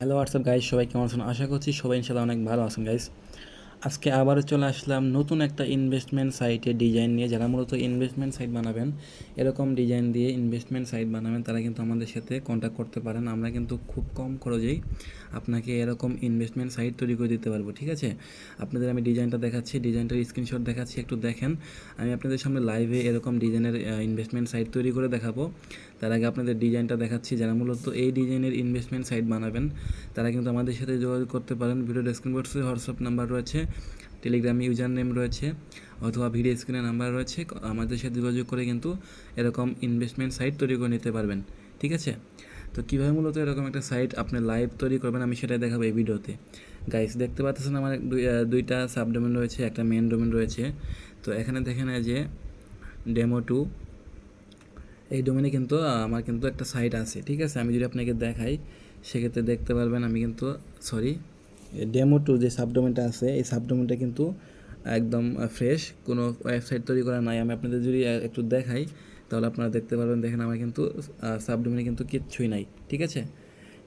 Hello WhatsApp guys সবাই কেমন আছেন? আশা করছি সবাই ইনশাল্লাহ অনেক ভালো আছেন গাইজ আজকে আবারও চলে আসলাম নতুন একটা ইনভেস্টমেন্ট সাইটের ডিজাইন নিয়ে। যারা মূলত ইনভেস্টমেন্ট সাইট বানাবেন, এরকম ডিজাইন দিয়ে ইনভেস্টমেন্ট সাইট বানাবেন, তারা কিন্তু আমাদের সাথে কন্ট্যাক্ট করতে পারেন। আমরা কিন্তু খুব কম খরচেই আপনাকে এরকম ইনভেস্টমেন্ট সাইট তৈরি করে দিতে পারব, ঠিক আছে? আপনাদের আমি ডিজাইনটা দেখাচ্ছি ডিজাইনটার স্ক্রিনশট দেখাচ্ছি, একটু দেখেন। আমি আপনাদের সামনে লাইভে এরকম ডিজাইনের ইনভেস্টমেন্ট সাইট তৈরি করে দেখাবো। তার আগে আপনাদের ডিজাইনটা দেখাচ্ছি। যারা মূলত এই ডিজাইনের ইনভেস্টমেন্ট সাইট বানাবেন, তারা কিন্তু আমাদের সাথে যোগাযোগ করতে পারেন। ভিডিও ডেসক্রিপশন হোয়াটসঅ্যাপ নাম্বার রয়েছে। টেলিগ্রাম ইউজার নেম রয়েছে অথবা ভিডিও স্ক্রিনে নাম্বার রয়েছে। আমাদের সাথে যোগাযোগ করে কিন্তু এরকম ইনভেস্টমেন্ট সাইট তৈরি করে নিতে পারবেন। ঠিক আছে? তো কীভাবে মূলত এরকম একটা সাইট আপনি লাইভ তৈরি করবেন আমি সেটাই দেখাবো এই ভিডিওতে গাইস দেখতে পাচ্ছেন আমার দুইটা সাবডোমেন রয়েছে, একটা মেন ডোমেন রয়েছে। তো এখানে দেখেন এই যে ডেমো টু এই ডোমেনে কিন্তু আমার কিন্তু একটা সাইট আছে। ঠিক আছে? আমি যদি আপনাকে দেখাই, সেক্ষেত্রে দেখতে পারবেন আমি কিন্তু সরি ডেমো টু যে সাবডোমেনটা আছে, এই সাবডোমেনটা কিন্তু একদম ফ্রেশ কোনো ওয়েবসাইট তৈরি করা নাই। আমি আপনাদের যদি একটু দেখাই, তাহলে আপনারা দেখতে পারবেন, দেখেন আমার কিন্তু সাবডোমেনে কিন্তু কিচ্ছুই নাই, ঠিক আছে?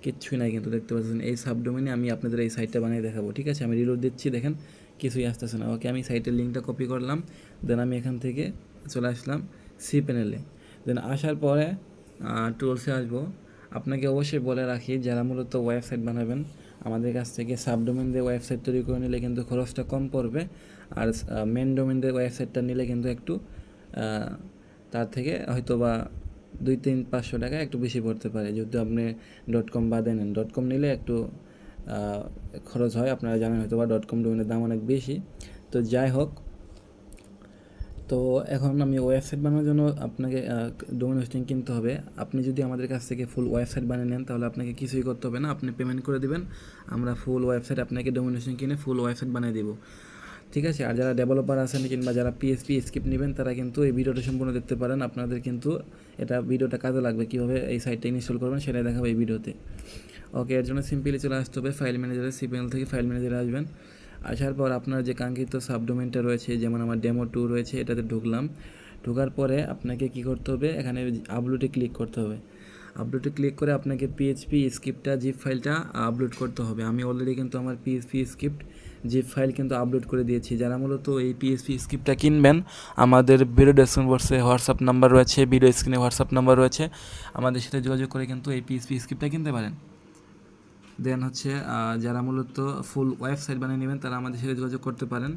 কিচ্ছুই নাই কিন্তু দেখতে পাচ্ছেন, এই সাবডোমেনে আমি আপনাদের এই সাইটটা বানিয়ে দেখাবো, ঠিক আছে? আমি রিলোড দিচ্ছি, দেখেন, কিছুই আসতেছে না। ওকে, আমি সাইটের লিঙ্কটা কপি করলাম দেন আমি এখান থেকে চলে আসলাম সি প্যানেলে দেন আসার পরে টুলসে আসব। আপনাকে অবশ্যই বলে রাখি, যারা মূলত ওয়েবসাইট বানাবেন, আমাদের কাছ থেকে সাবডোমেন দিয়ে ওয়েবসাইট তৈরি করে নিলে কিন্তু খরচটা কম পড়বে। আর মেন ডোমেন দিয়ে ওয়েবসাইটটা নিলে কিন্তু একটু তার থেকে হয়তো বা দুই তিন পাঁচশো টাকা একটু বেশি পড়তে পারে। যেহেতু আপনি. ডট কম বাদে নেন ডট কম নিলে একটু খরচ হয়। আপনারা জানেন হয়তো বা ডট কম ডোমেনের দাম অনেক বেশি। তো যাই হোক তো এখন আমি ওয়েবসাইট বানানোর জন্য আপনাকে ডোমেন হোস্টিং কিনতে হবে। আপনি যদি আমাদের কাছ থেকে ফুল ওয়েবসাইট বানিয়ে নেন, তাহলে আপনাকে কিছুই করতে হবে না। আপনি পেমেন্ট করে দিবেন। আমরা ফুল ওয়েবসাইট আপনাকে ডোমেন হোস্টিং কিনে ফুল ওয়েবসাইট বানিয়ে দেবো। ঠিক আছে? আর যারা ডেভেলপার আছেন কিংবা যারা পিএসপি স্ক্রিপ্ট নেবেন, তারা কিন্তু এই ভিডিওটা সম্পূর্ণ দেখতে পারেন। আপনাদের কিন্তু এটা ভিডিওটা কাজে লাগবে। কীভাবে এই সাইটটা ইনস্টল করবেন, সেটাই দেখাবো এই ভিডিওতে। ওকে এর জন্য সিম্পলি চলে আসতে হবে ফাইল ম্যানেজারে সিপিএল থেকে ফাইল ম্যানেজারে আসবেন। আসার পর আপনার যে কাঙ্ক্ষিত সাবডোমেনটা রয়েছে, যেমন আমার ডেমো টু রয়েছে, এটাতে ঢুকলাম। ঢোকার পরে আপনাকে কি করতে হবে? এখানে আপলোডে ক্লিক করতে হবে। আপলোডে ক্লিক করে আপনাকে পিএইচপি স্ক্রিপ্টটা জিপ ফাইলটা আপলোড করতে হবে। আমি অলরেডি কিন্তু আমার পিএইচপি স্ক্রিপ্ট জিপ ফাইল কিন্তু আপলোড করে দিয়েছি। যারা মূলত এই পিএইচপি স্ক্রিপ্টটা কিনবেন, আমাদের ভিডিও ডেসক্রিপশন বক্সে হোয়াটসঅ্যাপ নাম্বার রয়েছে ভিডিও স্ক্রিনে হোয়াটসঅ্যাপ নাম্বার রয়েছে। আমাদের সাথে যোগাযোগ করে কিন্তু এই পিএইচপি স্ক্রিপ্টটা কিনতে পারেন। দেন হচ্ছে যারা মূলত ফুল ওয়েবসাইট বানিয়ে নেবেন, তারা আমাদের সাথে যোগাযোগ করতে পারেন।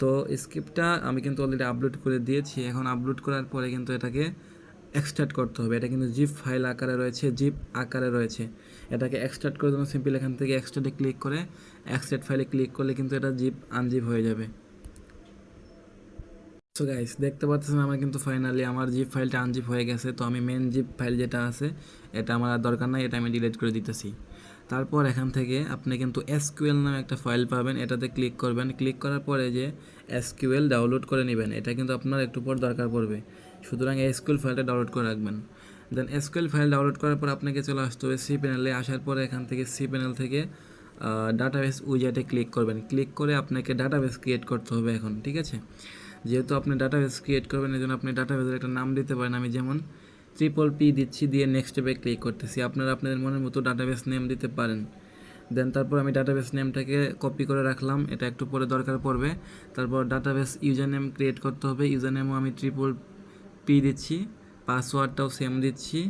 তো স্ক্রিপ্টটা আমি কিন্তু অলরেডি আপলোড করে দিয়েছি। এখন আপলোড করার পরে কিন্তু এটাকে এক্সট্রাক্ট করতে হবে। এটা কিন্তু জিপ ফাইল আকারে রয়েছে জিপ আকারে রয়েছে। এটাকে এক্সট্রাক্ট করার জন্য সিম্পল এখান থেকে এক্সট্রাক্টে ক্লিক করে এক্সট্রাক্ট ফাইলে ক্লিক করলে কিন্তু এটা জিপ আনজিপ হয়ে যাবে। সো গাইস দেখতে পাচ্ছেন আমার কিন্তু ফাইনালি আমার জিপ ফাইলটা আনজিপ হয়ে গেছে। তো আমি মেন জিপ ফাইল যেটা আছে, এটা আমার দরকার নাই, এটা আমি ডিলিট করে দিতেছি। তারপর এখান থেকে আপনি কিন্তু এসকিউএল নামে একটা ফাইল পাবেন, এটাতে ক্লিক করবেন। ক্লিক করার পরে যে এসকিউএল ডাউনলোড করে নেবেন, এটা কিন্তু আপনার একটু পর দরকার পড়বে। সুতরাং এসকিউএল ফাইলটা ডাউনলোড করে রাখবেন। দেন এসকিউএল ফাইল ডাউনলোড করার পর আপনাকে চলে আসতে হবে সি প্যানেলে। আসার পরে এখান থেকে সি প্যানেল থেকে ডাটাবেস উইজাটে ক্লিক করবেন। ক্লিক করে আপনাকে ডাটাবেস ক্রিয়েট করতে হবে এখন, ঠিক আছে? যেহেতু আপনি ডাটাবেস ক্রিয়েট করবেন এই জন্য আপনি ডাটাবেসের একটা নাম দিতে পারেন। আমি যেমন ট্রিপল পি দিচ্ছি, দিয়ে নেক্সট স্টেপে ক্লিক করতেছি। আপনারা আপনাদের মনের মতো ডাটাবেস নেম দিতে পারেন। দেন তারপর আমি ডাটাবেস নেমটাকে কপি করে রাখলাম। এটা একটু পরে দরকার পড়বে। তারপর ডাটাবেস ইউজার নেম ক্রিয়েট করতে হবে। ইউজার নেমও আমি ট্রিপল পি দিচ্ছি। পাসওয়ার্ডটাও সেম দিচ্ছি।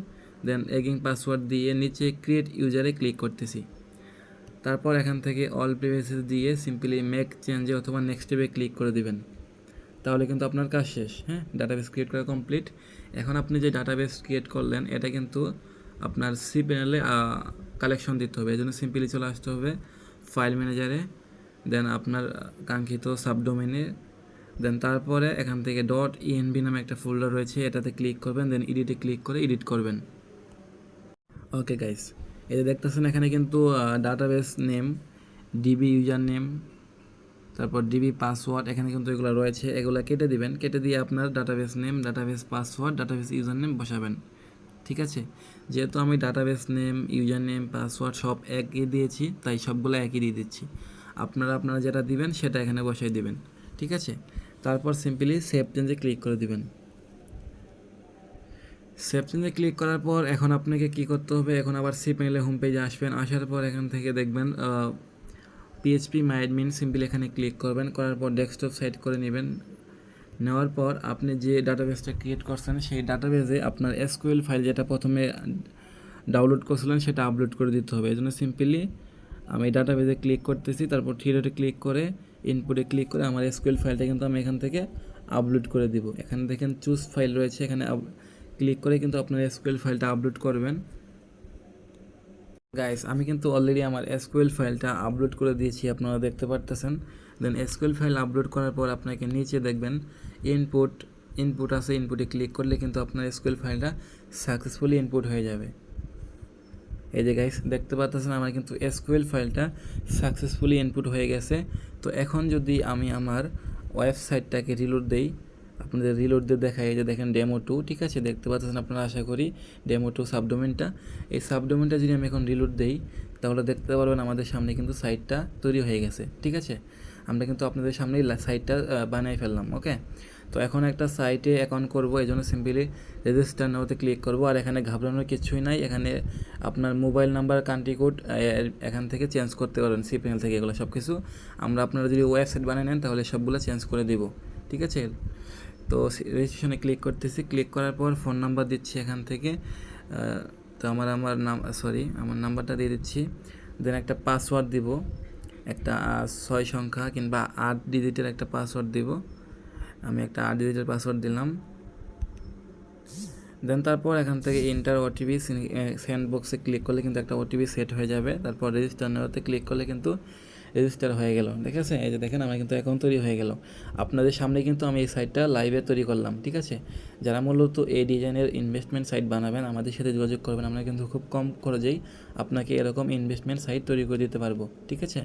দেন এগিং পাসওয়ার্ড দিয়ে নিচে ক্রিয়েট ইউজারে ক্লিক করতেছি। তারপর এখান থেকে অল প্রিভিয়াসেস দিয়ে সিম্পলি মেক চেঞ্জে অথবা নেক্সট স্টেপে ক্লিক করে দিবেন। তাহলে কিন্তু আপনার কাজ শেষ হ্যাঁ? ডাটাবেস ক্রিয়েট করা কমপ্লিট এখন আপনি যে ডাটাবেস ক্রিয়েট করলেন, এটা কিন্তু আপনার সি প্যানেলে কালেকশন দিতে হবে। এই জন্য সিম্পলি চলে আসতে হবে ফাইল ম্যানেজারে দেন আপনার কাঙ্ক্ষিত সাবডোমেনে দেন তারপরে এখান থেকে. ডট ইএনবি নামে একটা ফোল্ডার রয়েছে, এটাতে ক্লিক করবেন দেন এডিটে ক্লিক করে এডিট করবেন। ওকে গাইস এই দেখতেছেন, এখানে কিন্তু database name DB user name তারপর ডিবি পাসওয়ার্ড এখানে কিন্তু এগুলো রয়েছে। এগুলো কেটে দিবেন। কেটে দিয়ে আপনার database name database password database user name বসাবেন। ঠিক আছে? যেহেতু আমি database name user name password সব একই দিয়েছি, তাই সবগুলো একই দিয়ে দিচ্ছি। আপনারা আপনারা যেটা দিবেন, সেটা এখানে বসাই দিবেন। ঠিক আছে? তারপর সিম্পলি সেভ চেঞ্জে ক্লিক করে দিবেন। সেভ চেঞ্জে ক্লিক করার পর এখন আপনাকে কি করতে হবে? এখন আবার সি প্যানেলে হোম পেজে আসবেন। আসার পর এখান থেকে দেখবেন PHP my my admin simple এখানে ক্লিক করবেন, করার পর ডেস্কটপ সাইট করে নেবেন। নেওয়ার পর আপনি যে ডাটাবেসটা ক্রিয়েট করছেন, সেই ডাটাবেসে আপনার এসকিউএল ফাইল যেটা প্রথমে ডাউনলোড করছিলেন, সেটা আপলোড করে দিতে হবে। এই জন্য সিম্পলি আমি ডাটাবেসে ক্লিক করতেছি, তারপর থ্রিডোটে ক্লিক করে ইনপুটে ক্লিক করে আমার এসকিউএল ফাইলটা কিন্তু আমি এখান থেকে আপলোড করে দিব। এখানে দেখেন চুজ ফাইল রয়েছে, এখানে ক্লিক করে কিন্তু আপনার এসকিউএল ফাইলটা আপলোড করবেন। গাইস আমি কিন্তু অলরেডি আমার এসকিউএল ফাইলটা আপলোড করে দিয়েছি, আপনারা দেখতে পারতেছেন। দেন এসকিউএল ফাইল আপলোড করার পর আপনাকে নিচে দেখবেন ইনপুট ইনপুট আছে ইনপুটে ক্লিক করলে কিন্তু আপনার এসকিউএল ফাইলটা সাকসেসফুলি ইনপুট হয়ে যাবে। এই যে গাইস দেখতে পাচ্ছেন আমার কিন্তু এসকিউএল ফাইলটা সাকসেসফুলি ইনপুট হয়ে গেছে। তো এখন যদি আমি আমার ওয়েবসাইটটাকে রিলোড দেই আপনাদের রিলোড দিয়ে দেখাই যে দেখেন ডেমো টু ঠিক আছে? দেখতে পাচ্ছেন আপনারা, আশা করি ডেমো টু সাবডোমেনটা এই সাবডোমেনটা যদি আমি এখন রিলোড দেই, তাহলে দেখতে পারবেন আমাদের সামনে কিন্তু সাইটটা তৈরি হয়ে গেছে, ঠিক আছে? আমরা কিন্তু আপনাদের সামনেই সাইটটা বানিয়ে ফেললাম ওকে তো এখন একটা সাইটে অ্যাকাউন্ট করব, এই জন্য সিম্পলি রেজিস্টার নাওতে ক্লিক করব, আর এখানে ঘাবড়ানোর কিছুই নাই। এখানে আপনার মোবাইল নাম্বার কান্ট্রি কোড এখান থেকে চেঞ্জ করতে পারবেন সি প্যানেল থেকে এগুলো সব কিছু আমরা আপনারা যদি ওয়েবসাইট বানিয়ে নেন, তাহলে সবগুলো চেঞ্জ করে দিব, ঠিক আছে? তো রেজিস্ট্রেশনে ক্লিক করতেছি। ক্লিক করার পর ফোন নাম্বার দিচ্ছি এখান থেকে। তো আমার আমার নাম সরি আমার নাম্বারটা দিয়ে দিচ্ছি। দেন একটা পাসওয়ার্ড দিব। একটা ছয় সংখ্যা কিংবা আট ডিজিটের একটা পাসওয়ার্ড দিব। আমি একটা আট ডিজিটের পাসওয়ার্ড দিলাম। দেন তারপর এখান থেকে ইন্টার ওটিপি সেন্ড বক্সে ক্লিক করলে কিন্তু একটা ওটিপি সেট হয়ে যাবে। তারপর রেজিস্টার নেওয়াতে ক্লিক করলে কিন্তু রেজিস্টার হয়ে গেল। ঠিক আছে? এই যে দেখেন, আমার কিন্তু অ্যাকাউন্ট তৈরি হয়ে গেল। আপনাদের সামনে কিন্তু আমি এই সাইটটা লাইভে তৈরি করলাম, ঠিক আছে? যারা মূলত এই ডিজাইনের ইনভেস্টমেন্ট সাইট বানাবেন, আমাদের সাথে যোগাযোগ করবেন, আমরা কিন্তু খুব কম খরচেই আপনাকে এরকম ইনভেস্টমেন্ট সাইট তৈরি করে দিতে পারব, ঠিক আছে?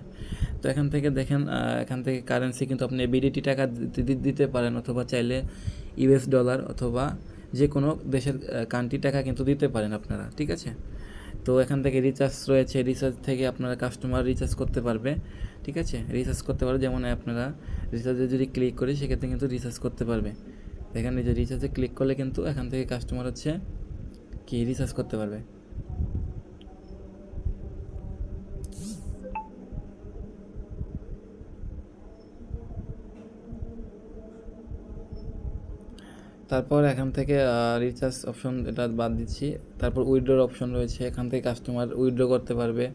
তো এখান থেকে দেখেন এখান থেকে কারেন্সি কিন্তু আপনি বিডিটি টাকা দিতে পারেন, অথবা চাইলে ইউএস ডলার অথবা যে কোনো দেশের কান্ট্রি টাকা কিন্তু দিতে পারেন আপনারা, ঠিক আছে? তো এখান থেকে রিচার্জ রয়েছে রিচার্জ থেকে আপনারা কাস্টমার রিচার্জ করতে পারবে, ঠিক আছে? রিচার্জ করতে পারবে, যেমন আপনারা রিচার্জে যদি ক্লিক করি, সেক্ষেত্রে কিন্তু রিচার্জ করতে পারবে। এখানে যে রিচার্জে ক্লিক করলে কিন্তু এখান থেকে কাস্টমার হচ্ছে কি? রিচার্জ করতে পারবে। তারপর এখান থেকে রিচার্জ অপশন এটা বাদ দিচ্ছি। তারপর উইড্রোর অপশন রয়েছে, এখান থেকে কাস্টমার উইড্রো করতে পারবে।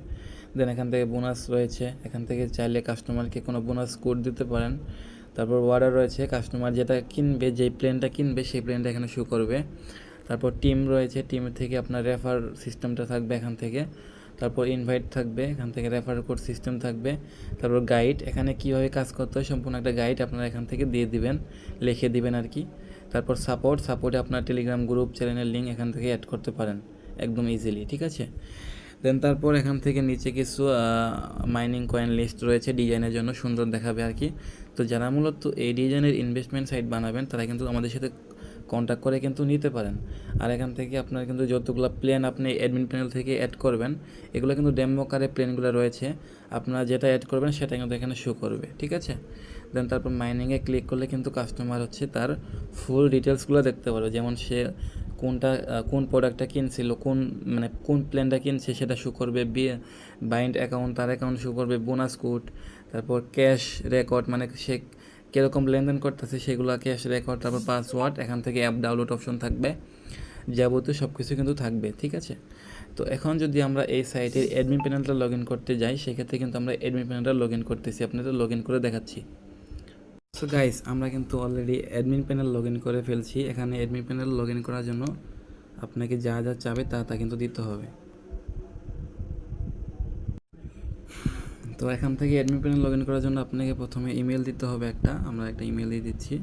দেন এখান থেকে বোনাস রয়েছে, এখান থেকে চাইলে কাস্টমারকে কোনো বোনাস কোড দিতে পারেন। তারপর ওয়ার্ডার রয়েছে কাস্টমার যেটা কিনবে, যেই প্লেনটা কিনবে, সেই প্লেনটা এখানে শো করবে। তারপর টিম রয়েছে টিমের থেকে আপনার রেফার সিস্টেমটা থাকবে এখান থেকে। তারপর ইনভাইট থাকবে, এখান থেকে রেফার কোড সিস্টেম থাকবে। তারপর গাইড এখানে কীভাবে কাজ করতে হয়, সম্পূর্ণ একটা গাইড আপনারা এখান থেকে দিয়ে দিবেন, লিখে দিবেন আর কি। তারপর সাপোর্ট সাপোর্টে আপনার টেলিগ্রাম গ্রুপ চ্যানেলের লিঙ্ক এখান থেকে অ্যাড করতে পারেন একদম ইজিলি ঠিক আছে? দেন তারপর এখান থেকে নিচে কিছু মাইনিং কয়েন লিস্ট রয়েছে ডিজাইনের জন্য সুন্দর দেখাবে আর কি। তো যারা মূলত এই ডিজাইনের ইনভেস্টমেন্ট সাইট বানাবেন, তারা কিন্তু আমাদের সাথে কন্ট্যাক্ট করে কিন্তু নিতে পারেন। আর এখান থেকে আপনার কিন্তু যতগুলো প্ল্যান আপনি অ্যাডমিন প্যানেল থেকে অ্যাড করবেন, এগুলো কিন্তু ডেমো কারে প্ল্যানগুলো রয়েছে। আপনারা যেটা অ্যাড করবেন, সেটা কিন্তু এখানে শো করবে, ঠিক আছে? দেন তারপর মাইনিংয়ে ক্লিক করলে কিন্তু কাস্টমার হচ্ছে তার ফুল ডিটেলসগুলো দেখতে পারবে। যেমন সে কোনটা কোন প্রোডাক্টটা কিনছিল, কোন মানে কোন প্ল্যানটা কিনছে সেটা শো করবে বাইন্ড অ্যাকাউন্ট তার অ্যাকাউন্ট শো করবে বোনাস কোড তারপর ক্যাশ রেকর্ড মানে সে কীরকম লেনদেন করতেছে সেগুলো ক্যাশ রেকর্ড তারপর পাসওয়ার্ড এখান থেকে অ্যাপ ডাউনলোড অপশন থাকবে। যাবতীয় সব কিছু কিন্তু থাকবে, ঠিক আছে? তো এখন যদি আমরা এই সাইটের অ্যাডমিন প্যানেলটা লগ ইন করতে যাই, সেক্ষেত্রে কিন্তু আমরা অ্যাডমিন প্যানেলটা লগ ইন করতেছি। আপনাদের লগ ইন করে দেখাচ্ছি। সো গাইস আমরা কিন্তু already admin panel log in করে ফেলছি। এখানে অ্যাডমিন প্যানেল লগ ইন করার জন্য আপনাকে যা যা চাবে তা তা কিন্তু দিতে হবে। তো এখান থেকে অ্যাডমিন প্যানেল লগ ইন করার জন্য আপনাকে প্রথমে ইমেল দিতে হবে একটা। আমরা একটা ইমেল দিয়ে দিচ্ছি।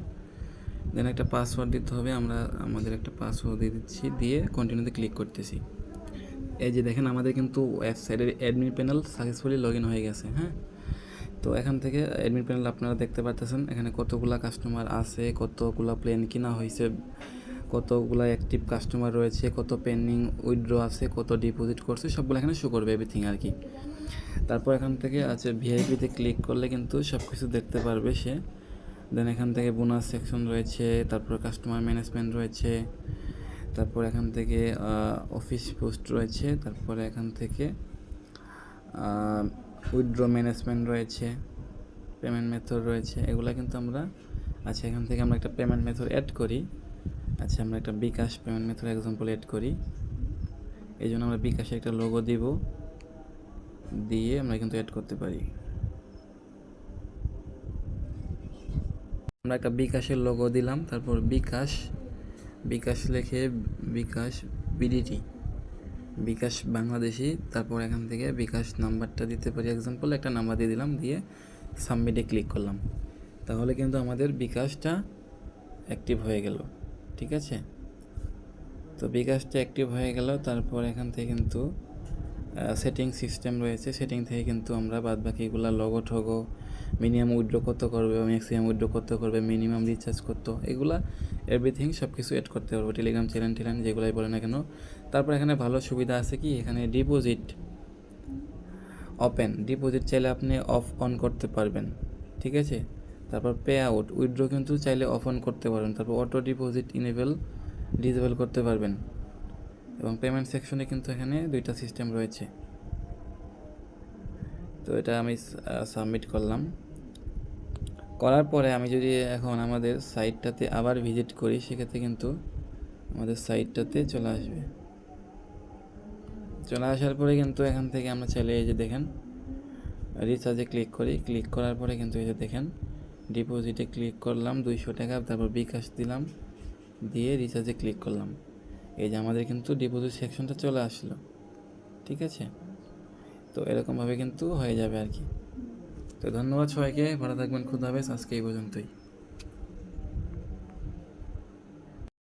দেন একটা পাসওয়ার্ড দিতে হবে। আমরা আমাদের একটা পাসওয়ার্ড দিয়ে দিচ্ছি। দিয়ে কন্টিনিউতে ক্লিক করতেছি। এই যে দেখেন, আমাদের কিন্তু ওয়েবসাইটের admin panel successfully log in হয়ে গেছে হ্যাঁ? তো এখান থেকে অ্যাডমিন প্যানেল আপনারা দেখতে পাচ্ছেন এখানে কতগুলা কাস্টমার আছে, কতগুলা প্লেন কিনা হয়েছে, কতগুলা অ্যাক্টিভ কাস্টমার রয়েছে, কত পেন্ডিং উইথড্র আছে, কত ডিপোজিট করছে, সবগুলো এখানে শো করবে এভরিথিং আর কি। তারপর এখান থেকে আছে ভিআইপিতে ক্লিক করলে কিন্তু সব কিছু দেখতে পারবে সে। দেন এখান থেকে বোনাস সেকশন রয়েছে, তারপর কাস্টমার ম্যানেজমেন্ট রয়েছে, তারপর এখান থেকে অফিস পোস্ট রয়েছে, তারপরে এখান থেকে উইথড্র ম্যানেজমেন্ট রয়েছে পেমেন্ট মেথড রয়েছে, এগুলো কিন্তু আমরা আচ্ছা এখান থেকে আমরা একটা পেমেন্ট মেথড অ্যাড করি। আচ্ছা আমরা একটা bKash payment method example add করি। এই জন্য আমরা বিকাশে একটা লোগো দিব। দিয়ে আমরা কিন্তু অ্যাড করতে পারি। আমরা একটা বিকাশের লোগো দিলাম, তারপর বিকাশ বিকাশ লেখে বিকাশ বিডিটি বিকাশ বাংলাদেশি, তারপর এখান থেকে বিকাশ নাম্বারটা দিতে পারি। এক্সাম্পল একটা নাম্বার দিয়ে দিলাম, দিয়ে সাবমিটে ক্লিক করলাম। তাহলে কিন্তু আমাদের বিকাশটা অ্যাক্টিভ হয়ে গেল, ঠিক আছে? তো বিকাশটা অ্যাক্টিভ হয়ে গেল, তারপর এখান থেকে কিন্তু সেটিং সিস্টেম রয়েছে। সেটিং থেকে কিন্তু আমরা বাদ বাকিগুলো লগো ঠগো মিনিমাম উইড্রো কত করবে ম্যাক্সিমাম উইড্রো কত করবে মিনিমাম রিচার্জ কত, এগুলা এভরিথিং সব কিছু এড করতে পারব। টেলিগ্রাম চ্যানেল টেলেন যেগুলাই বলে না কেন। তারপর এখানে ভালো সুবিধা আছে কি? এখানে ডিপোজিট ওপেন ডিপোজিট চাইলে আপনি অফ অন করতে পারবেন। ঠিক আছে? তারপর পে আউট উইথড্র কিন্তু চাইলে অফ অন করতে পারবেন। তারপর অটো ডিপোজিট ইনেবল ডিসেবল করতে পারবেন। এবং পেমেন্ট সেকশনে কিন্তু এখানে দুইটা সিস্টেম রয়েছে। তো এটা আমি সাবমিট করলাম। করার পরে আমি যদি এখন আমাদের সাইটটাতে আবার ভিজিট করি, সেক্ষেত্রে কিন্তু আমাদের সাইটটাতে চলে আসবে। চলে আসার পরে কিন্তু এখান থেকে আমরা চাইলে এই যে দেখেন রিচার্জে ক্লিক করি। ক্লিক করার পরে কিন্তু এই যে দেখেন ডিপোজিটে ক্লিক করলাম, দুইশো টাকা, তারপর বিকাশ দিলাম, দিয়ে রিচার্জে ক্লিক করলাম। এই যে আমাদের কিন্তু ডিপোজিট সেকশনটা চলে আসলো, ঠিক আছে? তো এরকমভাবে কিন্তু হয়ে যাবে আর কি। তো ধন্যবাদ সবাইকে, ভালো থাকবেন, খুদ হাফেজ, আজকে এই পর্যন্তই।